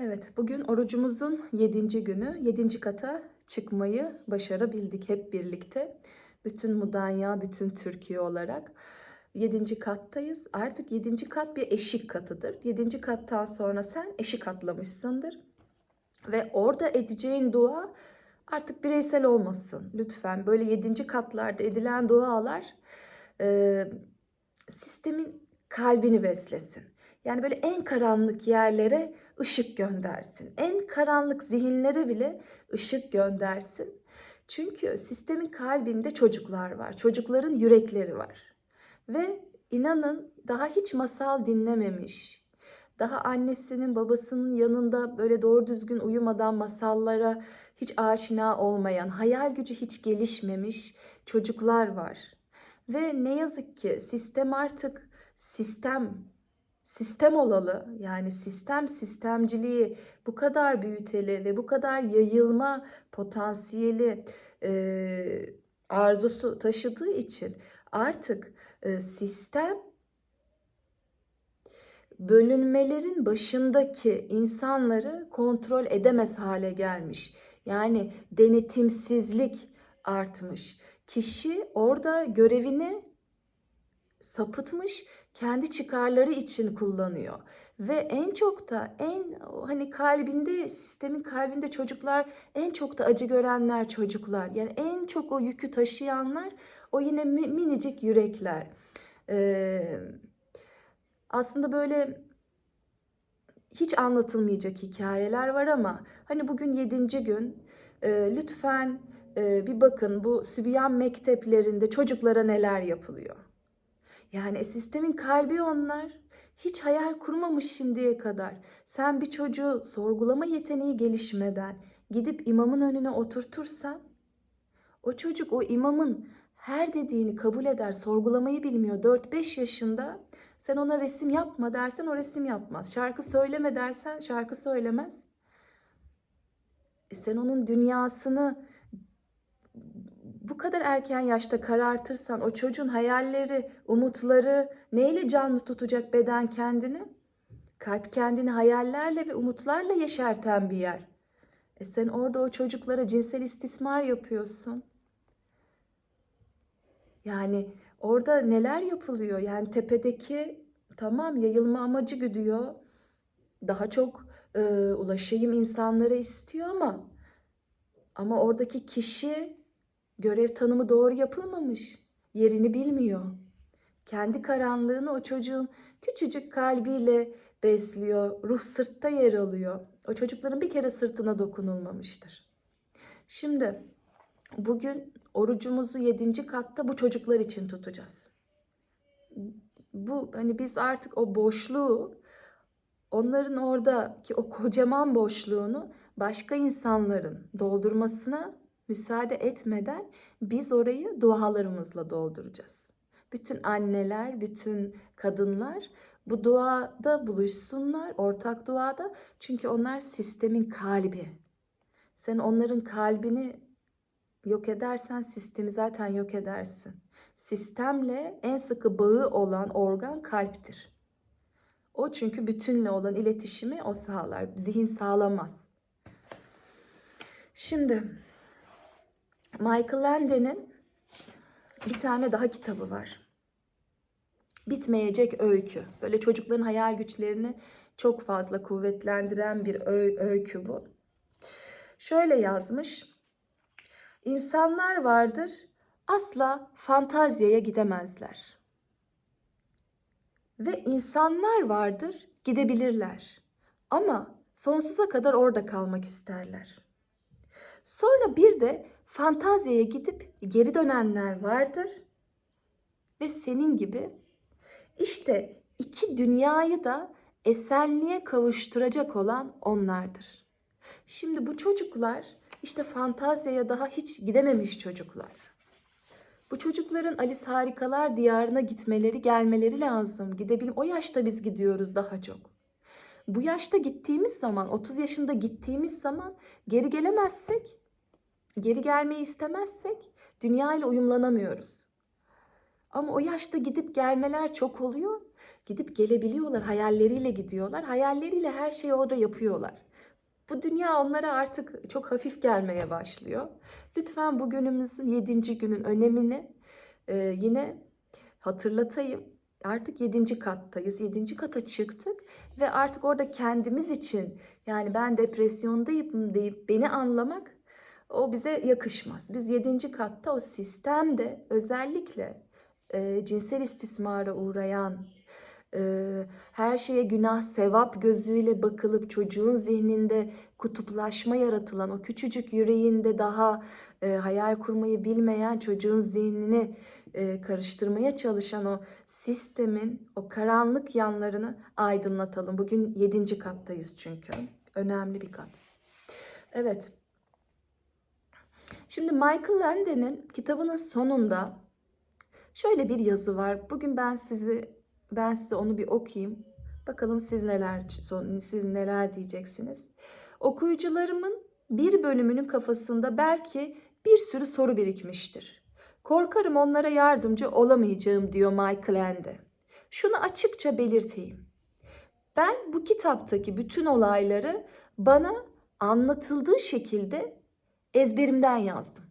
Evet, bugün orucumuzun 7. günü. 7. kata çıkmayı başarabildik hep birlikte. Bütün Mudanya, bütün Türkiye olarak 7. kattayız. Artık 7. kat bir eşik katıdır. 7. kattan sonra sen eşik atlamışsındır. Ve orada edeceğin dua artık bireysel olmasın. Lütfen böyle 7. katlarda edilen dualar e, sistemin kalbini beslesin. Yani böyle en karanlık yerlere ışık göndersin. En karanlık zihinlere bile ışık göndersin. Çünkü sistemin kalbinde çocuklar var. Çocukların yürekleri var. Ve inanın daha hiç masal dinlememiş, daha annesinin babasının yanında böyle doğru düzgün uyumadan masallara hiç aşina olmayan, hayal gücü hiç gelişmemiş çocuklar var. Ve ne yazık ki sistem artık sistem sistem olalı yani sistem sistemciliği bu kadar büyüteli ve bu kadar yayılma potansiyeli e, arzusu taşıdığı için artık e, sistem bölünmelerin başındaki insanları kontrol edemez hale gelmiş. Yani denetimsizlik artmış. Kişi orada görevini sapıtmış, kendi çıkarları için kullanıyor. Ve en çok da en hani kalbinde sistemin kalbinde çocuklar en çok da acı görenler çocuklar. Yani en çok o yükü taşıyanlar o yine minicik yürekler. Ee, aslında böyle hiç anlatılmayacak hikayeler var ama hani bugün yedinci gün e, lütfen e, bir bakın bu Sübyan mekteplerinde çocuklara neler yapılıyor. Yani sistemin kalbi onlar. Hiç hayal kurmamış şimdiye kadar. Sen bir çocuğu sorgulama yeteneği gelişmeden gidip imamın önüne oturtursan o çocuk o imamın her dediğini kabul eder, sorgulamayı bilmiyor. 4-5 yaşında sen ona resim yapma dersen o resim yapmaz. Şarkı söyleme dersen şarkı söylemez. E sen onun dünyasını bu kadar erken yaşta karartırsan o çocuğun hayalleri, umutları neyle canlı tutacak beden kendini? Kalp kendini hayallerle ve umutlarla yeşerten bir yer. E sen orada o çocuklara cinsel istismar yapıyorsun. Yani orada neler yapılıyor? Yani tepedeki tamam yayılma amacı güdüyor. Daha çok e, ulaşayım insanlara istiyor ama ama oradaki kişi görev tanımı doğru yapılmamış. Yerini bilmiyor. Kendi karanlığını o çocuğun küçücük kalbiyle besliyor. Ruh sırtta yer alıyor. O çocukların bir kere sırtına dokunulmamıştır. Şimdi bugün orucumuzu yedinci katta bu çocuklar için tutacağız. Bu hani biz artık o boşluğu onların oradaki o kocaman boşluğunu başka insanların doldurmasına müsaade etmeden biz orayı dualarımızla dolduracağız. Bütün anneler, bütün kadınlar bu duada buluşsunlar, ortak duada. Çünkü onlar sistemin kalbi. Sen onların kalbini yok edersen sistemi zaten yok edersin. Sistemle en sıkı bağı olan organ kalptir. O çünkü bütünle olan iletişimi o sağlar. Zihin sağlamaz. Şimdi Michael Lande'nin bir tane daha kitabı var. Bitmeyecek öykü. Böyle çocukların hayal güçlerini çok fazla kuvvetlendiren bir öykü bu. Şöyle yazmış. İnsanlar vardır asla fantazyaya gidemezler. Ve insanlar vardır gidebilirler. Ama sonsuza kadar orada kalmak isterler. Sonra bir de fantaziye gidip geri dönenler vardır. Ve senin gibi işte iki dünyayı da esenliğe kavuşturacak olan onlardır. Şimdi bu çocuklar işte fantaziye daha hiç gidememiş çocuklar. Bu çocukların Alice Harikalar Diyarı'na gitmeleri, gelmeleri lazım. Gidebilim. O yaşta biz gidiyoruz daha çok. Bu yaşta gittiğimiz zaman, 30 yaşında gittiğimiz zaman geri gelemezsek geri gelmeyi istemezsek dünya ile uyumlanamıyoruz. Ama o yaşta gidip gelmeler çok oluyor. Gidip gelebiliyorlar, hayalleriyle gidiyorlar. Hayalleriyle her şeyi orada yapıyorlar. Bu dünya onlara artık çok hafif gelmeye başlıyor. Lütfen bugünümüzün yedinci günün önemini e, yine hatırlatayım. Artık yedinci kattayız. Yedinci kata çıktık ve artık orada kendimiz için yani ben depresyondayım deyip beni anlamak o bize yakışmaz. Biz yedinci katta o sistemde özellikle e, cinsel istismara uğrayan, e, her şeye günah sevap gözüyle bakılıp çocuğun zihninde kutuplaşma yaratılan o küçücük yüreğinde daha e, hayal kurmayı bilmeyen çocuğun zihnini e, karıştırmaya çalışan o sistemin o karanlık yanlarını aydınlatalım. Bugün yedinci kattayız çünkü. Önemli bir kat. Evet. Şimdi Michael Lande'nin kitabının sonunda şöyle bir yazı var. Bugün ben sizi ben size onu bir okuyayım. Bakalım siz neler siz neler diyeceksiniz. Okuyucularımın bir bölümünün kafasında belki bir sürü soru birikmiştir. Korkarım onlara yardımcı olamayacağım diyor Michael Ende. Şunu açıkça belirteyim. Ben bu kitaptaki bütün olayları bana anlatıldığı şekilde ezberimden yazdım.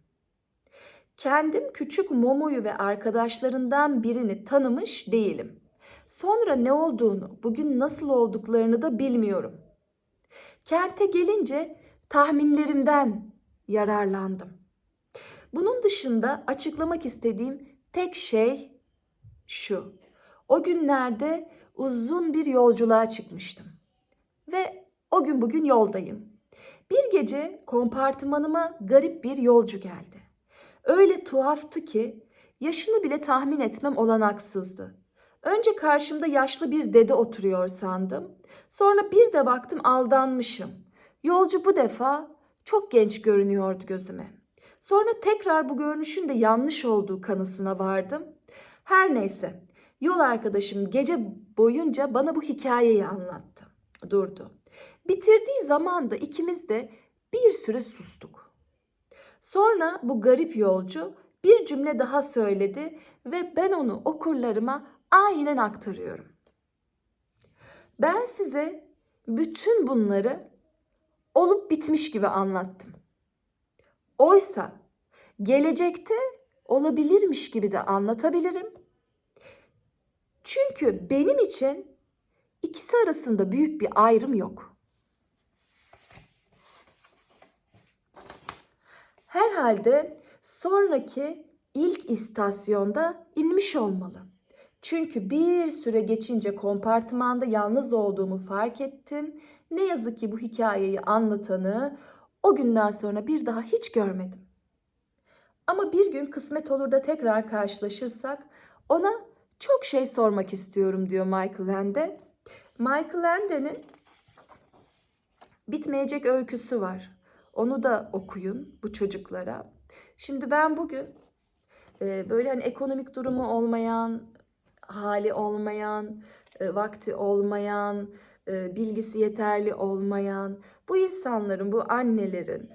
Kendim küçük Momo'yu ve arkadaşlarından birini tanımış değilim. Sonra ne olduğunu, bugün nasıl olduklarını da bilmiyorum. Kente gelince tahminlerimden yararlandım. Bunun dışında açıklamak istediğim tek şey şu. O günlerde uzun bir yolculuğa çıkmıştım. Ve o gün bugün yoldayım. Bir gece kompartımanıma garip bir yolcu geldi. Öyle tuhaftı ki yaşını bile tahmin etmem olanaksızdı. Önce karşımda yaşlı bir dede oturuyor sandım. Sonra bir de baktım aldanmışım. Yolcu bu defa çok genç görünüyordu gözüme. Sonra tekrar bu görünüşün de yanlış olduğu kanısına vardım. Her neyse yol arkadaşım gece boyunca bana bu hikayeyi anlattı. Durdu. Bitirdiği zaman da ikimiz de bir süre sustuk. Sonra bu garip yolcu bir cümle daha söyledi ve ben onu okurlarıma aynen aktarıyorum. Ben size bütün bunları olup bitmiş gibi anlattım. Oysa gelecekte olabilirmiş gibi de anlatabilirim. Çünkü benim için ikisi arasında büyük bir ayrım yok. Herhalde sonraki ilk istasyonda inmiş olmalı. Çünkü bir süre geçince kompartımanda yalnız olduğumu fark ettim. Ne yazık ki bu hikayeyi anlatanı o günden sonra bir daha hiç görmedim. Ama bir gün kısmet olur da tekrar karşılaşırsak ona çok şey sormak istiyorum diyor Michael Lande. Michael Lande'nin bitmeyecek öyküsü var. Onu da okuyun bu çocuklara. Şimdi ben bugün e, böyle hani ekonomik durumu olmayan, hali olmayan, e, vakti olmayan, e, bilgisi yeterli olmayan bu insanların, bu annelerin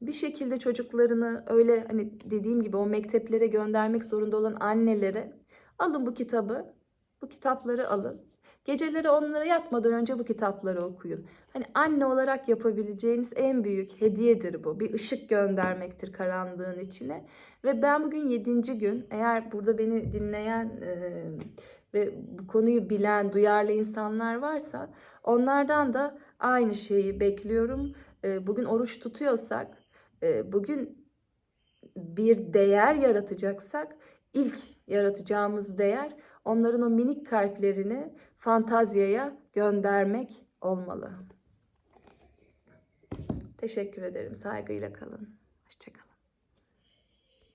bir şekilde çocuklarını öyle hani dediğim gibi o mekteplere göndermek zorunda olan annelere alın bu kitabı, bu kitapları alın. Geceleri onlara yatmadan önce bu kitapları okuyun. Hani anne olarak yapabileceğiniz en büyük hediyedir bu. Bir ışık göndermektir karanlığın içine. Ve ben bugün yedinci gün eğer burada beni dinleyen e, ve bu konuyu bilen, duyarlı insanlar varsa onlardan da aynı şeyi bekliyorum. E, bugün oruç tutuyorsak, e, bugün bir değer yaratacaksak ilk yaratacağımız değer onların o minik kalplerini fantazyaya göndermek olmalı. Teşekkür ederim. Saygıyla kalın.